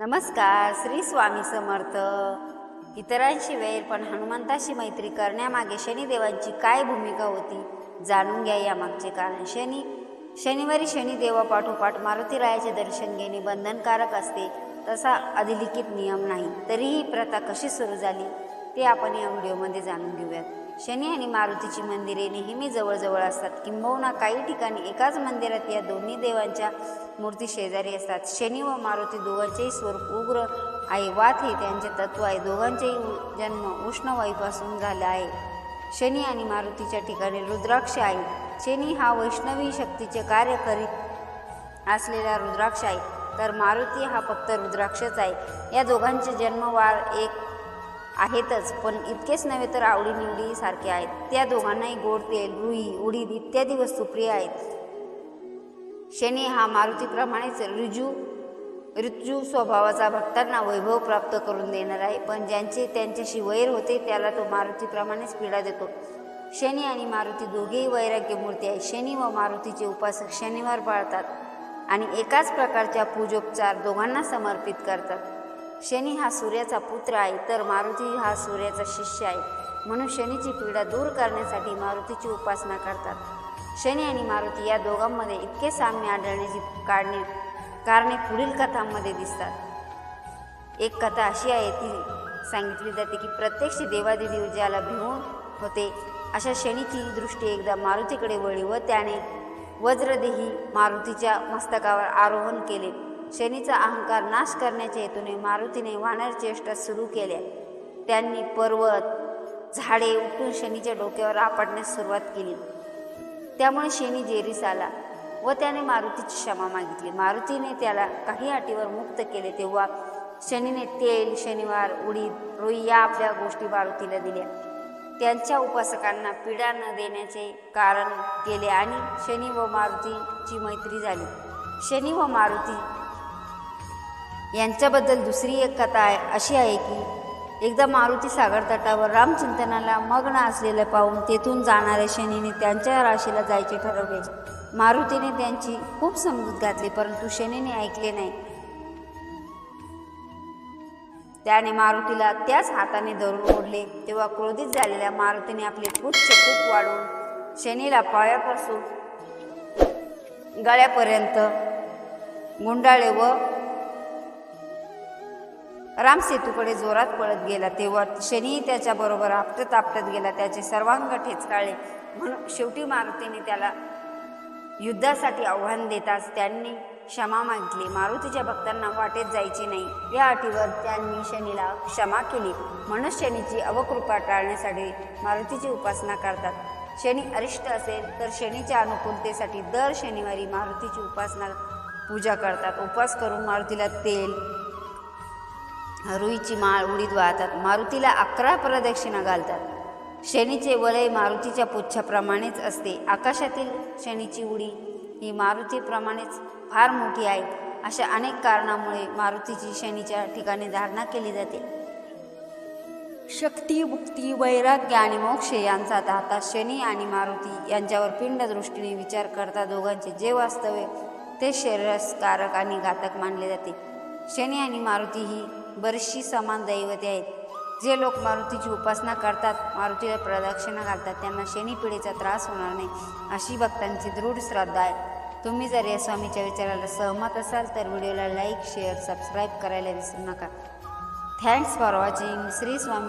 नमस्कार श्री स्वामी समर्थ. इतरांशी वैर पण हनुमंताशी मैत्री करण्यामागे शनिदेवांची काय भूमिका होती जाणून घ्या यामागचे कारण. शनी शनिवारी शनिदेवापाठोपाठ मारुतीरायाचे दर्शन घेणे बंधनकारक असते तसा अधिलिखित नियम नाही. तरीही प्रथा कशी सुरू झाली ते आपण या व्हिडिओमध्ये जाणून घेऊयात. शनी आणि मारुतीची मंदिरे नेहमी जवळजवळ असतात. किंबहुना काही ठिकाणी एकाच मंदिरात या दोन्ही देवांच्या मूर्ती शेजारी असतात. शनी व मारुती दोघांचेही स्वरूप उग्र आहे वात हे त्यांचे तत्व आहे. दोघांचेही जन्म उष्णवायूपासून झाला आहे. शनी आणि मारुतीच्या ठिकाणी रुद्राक्ष आहे. शनी हा वैष्णवी शक्तीचे कार्य करीत असलेला रुद्राक्ष आहे. तर मारुती हा फक्त रुद्राक्षच आहे. या दोघांचे जन्मवार एक आहेतच पण इतकेच नव्हे तर आवडीनिवडी सारखे आहेत. त्या दोघांनाही गोड तेल रुई उडीद इत्यादी वस्तू प्रिय आहेत. शनी हा मारुतीप्रमाणेच ऋजू ऋजू स्वभावाचा भक्तांना वैभव प्राप्त करून देणार आहे. पण ज्यांचे त्यांच्याशी वैर होते त्याला तो मारुतीप्रमाणेच पीडा देतो. शनी आणि मारुती दोघेही वैराग्य मूर्ती आहेत. शनी व मारुतीचे उपासक शनिवार पाळतात आणि एकाच प्रकारच्या पूजोपचार दोघांना समर्पित करतात. शनी हा सूर्याचा पुत्र आहे तर मारुती हा सूर्याचा शिष्य आहे. म्हणून शनीची पीडा दूर करण्यासाठी मारुतीची उपासना करतात. शनी आणि मारुती या दोघांमध्ये इतके साम्य आढळण्याची कारणे कारणे पुढील कथांमध्ये दिसतात. एक कथा अशी आहे ती सांगितली जाते की प्रत्यक्ष देवादेवी ज्याला भिवून होते. अशा शनीची दृष्टी एकदा मारुतीकडे वळली व त्याने वज्रदेही मारुतीच्या मस्तकावर आरोहण केले. शनीचा अहंकार नाश करण्याच्या हेतूने मारुतीने वानर चेष्टा सुरू केल्या. त्यांनी पर्वत झाडे उठून शनीच्या डोक्यावर आपटण्यास सुरुवात केली. त्यामुळे शनी जेरीस आला व त्याने मारुतीची क्षमा मागितली. मारुतीने त्याला काही अटीवर मुक्त केले तेव्हा शनीने तेल शनिवार उडीद रोई या आपल्या गोष्टी मारुतीला दिल्या. त्यांच्या उपासकांना पीडा न देण्याचे कारण केले आणि शनी व मारुतीची मैत्री झाली. शनी व मारुती यांच्याबद्दल दुसरी एक कथा आहे अशी आहे की एकदा मारुती सागर तटावर रामचिंतनाला मग्न असलेलं पाहून तेथून जाणाऱ्या शनीने त्यांच्या राशीला जायचे ठरवले. मारुतीने त्यांची खूप समजूत घातली परंतु शनीने ऐकले नाही. त्याने मारुतीला त्याच हाताने धरून ओढले. तेव्हा क्रोधित झालेल्या मारुतीने आपले पुच्छ खूप वाढवून शनीला पायापासून गळ्यापर्यंत गुंडाळे व राम सेतूकडे जोरात पळत गेला. तेव्हा शनी त्याच्याबरोबर आपटत आपटत गेला. त्याचे सर्वांग ठेचकाळले. म्हणून शेवटी मारुतीने त्याला युद्धासाठी आव्हान देताच त्यांनी क्षमा मागितली. मारुतीच्या भक्तांना वाटेत जायचे नाही. या अटीवर त्यांनी शनीला क्षमा केली. म्हणून शनीची अवकृपा टाळण्यासाठी मारुतीची उपासना करतात. शनी अरिष्ट असेल तर शनीच्या अनुकूलतेसाठी दर शनिवारी मारुतीची उपासना पूजा करतात. उपवास करून मारुतीला तेल रुईची माळ उडीद वाहतात मारुतीला अकरा प्रदक्षिणा घालतात. शनीचे वलय मारुतीच्या पुच्छाप्रमाणेच असते. आकाशातील शनीची उडी ही मारुतीप्रमाणेच फार मोठी आहे. अशा अनेक कारणामुळे मारुतीची शनीच्या ठिकाणी धारणा केली जाते. शक्ती मुक्ती वैराग्य आणि मोक्ष यांचा दाता शनी आणि मारुती यांच्यावर पिंड दृष्टीने विचार करता दोघांचे जे वास्तव्य ते शरीरस्कारक आणि घातक मानले जाते. शनी आणि मारुती ही बरीचशी समान दैवते आहेत. जे लोक मारुतीची उपासना करतात मारुतीला प्रदक्षिणा घालतात त्यांना शनी पिढीचा त्रास होणार नाही अशी भक्तांची दृढ श्रद्धा आहे. तुम्ही जर या स्वामीच्या विचाराला सहमत असाल तर व्हिडिओला लाईक शेअर सबस्क्राईब करायला विसरू नका. Thanks for watching Shri Swami